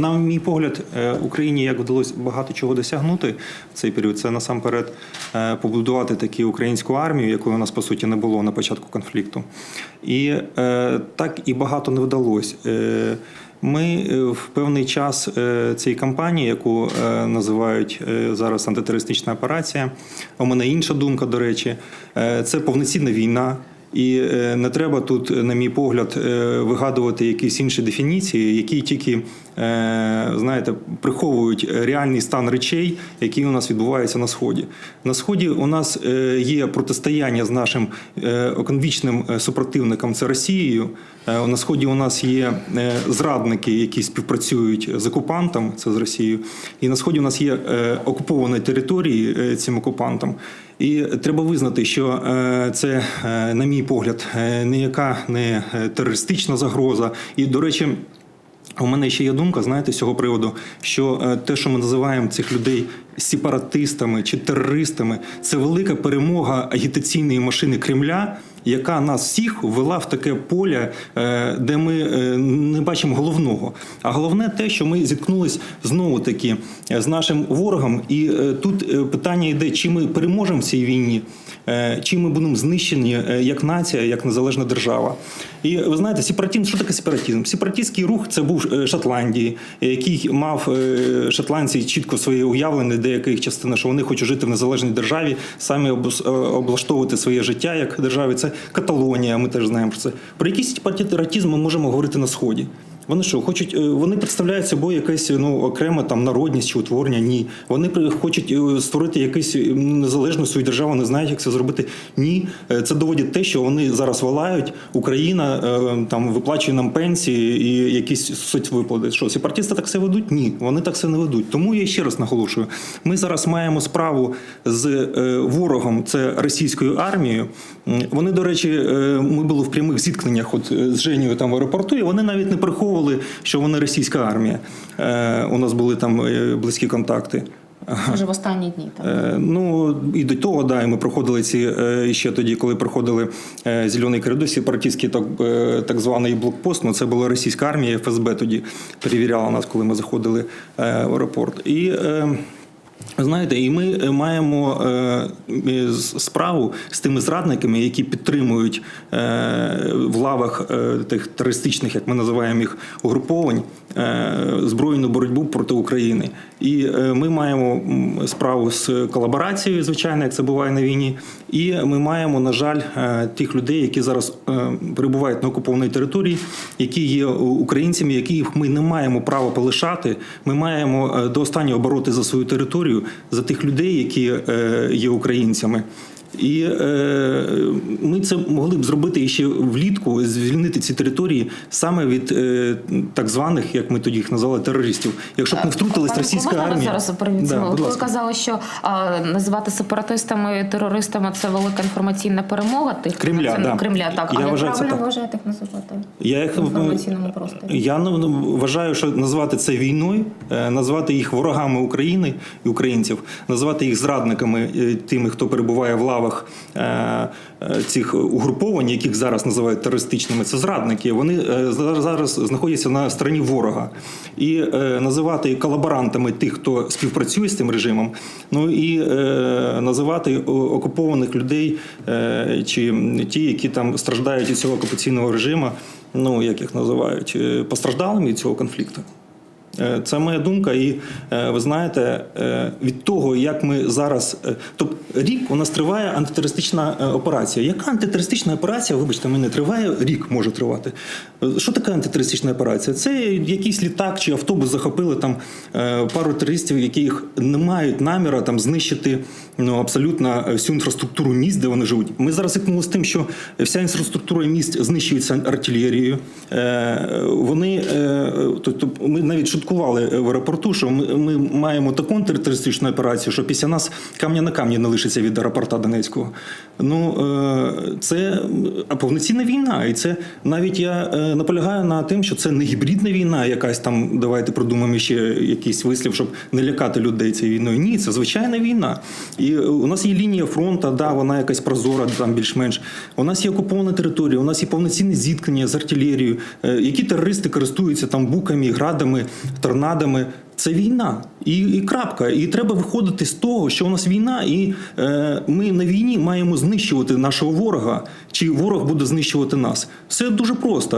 На мій погляд, е, Україні як вдалося багато чого досягнути в цей період. Це насамперед е, побудувати таку українську армію, якої у нас по суті не було на початку конфлікту. І е, так і багато не вдалося. Ми в певний час цієї кампанії, яку називають зараз антитерористична операція. У мене інша думка, до речі, це повноцінна війна. І е, не треба тут, на мій погляд, е, вигадувати якісь інші дефініції, які тільки е, знаєте, приховують реальний стан речей, які у нас відбуваються на сході. На сході у нас е, є протистояння з нашим е, оконвічним е, супротивником це Росією. Е, На сході у нас є е, зрадники, які співпрацюють з окупантом, це з Росією. І на сході у нас є е, окуповані території е, цим окупантам. І треба визнати, що е, це, е, на мій погляд, ніяка не е, терористична загроза. І, до речі, у мене ще є думка, знаєте, з цього приводу, що те, що ми називаємо цих людей сепаратистами чи терористами, це велика перемога агітаційної машини Кремля. Яка нас всіх ввела в таке поле, е, де ми е, не бачимо головного. А головне те, що ми зіткнулись знову таки з нашим ворогом, і е, тут е, питання йде: чи ми переможемо в цій війні, е, чи ми будемо знищені е, як нація, як незалежна держава. І ви знаєте, сепаратизм, що таке сепаратизм? Сепаратистський рух це був е, Шотландії, який мав е, шотландці чітко своє уявлення, деяка їх частина, що вони хочуть жити в незалежній державі, самі е, облаштовувати своє життя як державі. Це Каталонія, ми теж знаємо про це. Про якийсь сепаратизм ми можемо говорити на сході. Вони що, хочуть, е, вони представляють собою якесь ну, окреме там народність чи утворення? Ні. Вони хочуть е, створити якусь незалежну свою державу, не знають, як це зробити. Ні. Е, Це доводить те, що вони зараз волають. Україна там виплачує нам пенсії і якісь соцвиплати. Що сепаратисти так все ведуть? Ні, вони так все не ведуть. Тому я ще раз наголошую: ми зараз маємо справу з ворогом, це російською армією. Вони, до речі, ми були в прямих зіткненнях от з Женєю там в аеропорту, і вони навіть не приховували, що вони російська армія. Е, У нас були там е, близькі контакти. Може, в останні дні там. Е, Ну і до того, да, і ми проходили ці е, ще тоді, коли проходили е, зелений коридор, сепаратистський так, е, так званий блокпост. Ну це була російська армія, ФСБ тоді перевіряла нас, коли ми заходили е, в аеропорт. І е, Знаєте, і ми маємо е, е, справу з тими зрадниками, які підтримують е, в лавах е, тих терористичних, як ми називаємо їх, угруповань, е, збройну боротьбу проти України. І е, ми маємо справу з колаборацією, звичайно, як це буває на війні. І ми маємо, на жаль, е, тих людей, які зараз е, перебувають на окупованій території, які є українцями, яких ми не маємо права полишати. Ми маємо е, до останнього бороти за свою територію, за тих людей, які е, є українцями. І е, ми це могли б зробити ще влітку, звільнити ці території саме від е, так званих, як ми тоді їх назвали, терористів. Якщо б не втрутилась російська армія, зараз перевіцю? Да, Ви казали, що а, називати сепаратистами і терористами це велика інформаційна перемога тих Кремля, це, да. Кремля, так. Я а вважаю, правильно вважаєте їх називати Я їх інформаційному просторі? Я ну, ну, вважаю, що назвати це війною, е, назвати їх ворогами України і українців, назвати їх зрадниками, е, тими, хто перебуває в лавах е, е, цих угруповань, яких зараз називають терористичними, це зрадники. Вони е, зараз, знаходяться на стороні ворога. І називати колаборантами тих, хто співпрацює з цим режимом, ну і називати окупованих людей чи ті, які там страждають від цього окупаційного режиму, ну як їх називають, постраждалими від цього конфлікту. Е, Це моя думка, і е, ви знаєте, е, від того, як ми зараз, тобто рік у нас триває антитерористична операція. Яка антитерористична операція, вибачте, мене триває рік може тривати. Що таке антитерористична операція? Це якийсь літак чи автобус захопили там пару терористів, яких не мають наміра там знищити ну абсолютно всю інфраструктуру міст, де вони живуть. Ми зараз зіткнулися з тим, що вся інфраструктура міст знищується артилерією. Вони тобто ми навіть шуткували в аеропорту, що ми, ми маємо таку антитерористичну операцію, що після нас камня на камні не лишиться від аеропорта Донецького. Ну е, це повноцінна війна, і це навіть я е, наполягаю на тим, що це не гібридна війна, якась там. Давайте продумаємо ще якийсь вислів, щоб не лякати людей цією війною. Ні, це звичайна війна. І е, у нас є лінія фронту, да, вона якась прозора, там більш-менш. У нас є окупована територія, у нас є повноцінне зіткнення з артилерією. Е, Які терористи користуються там буками, градами, торнадами. Це війна, і, і крапка. І треба виходити з того, що у нас війна, і е, ми на війні маємо знищувати нашого ворога, чи ворог буде знищувати нас. Все дуже просто.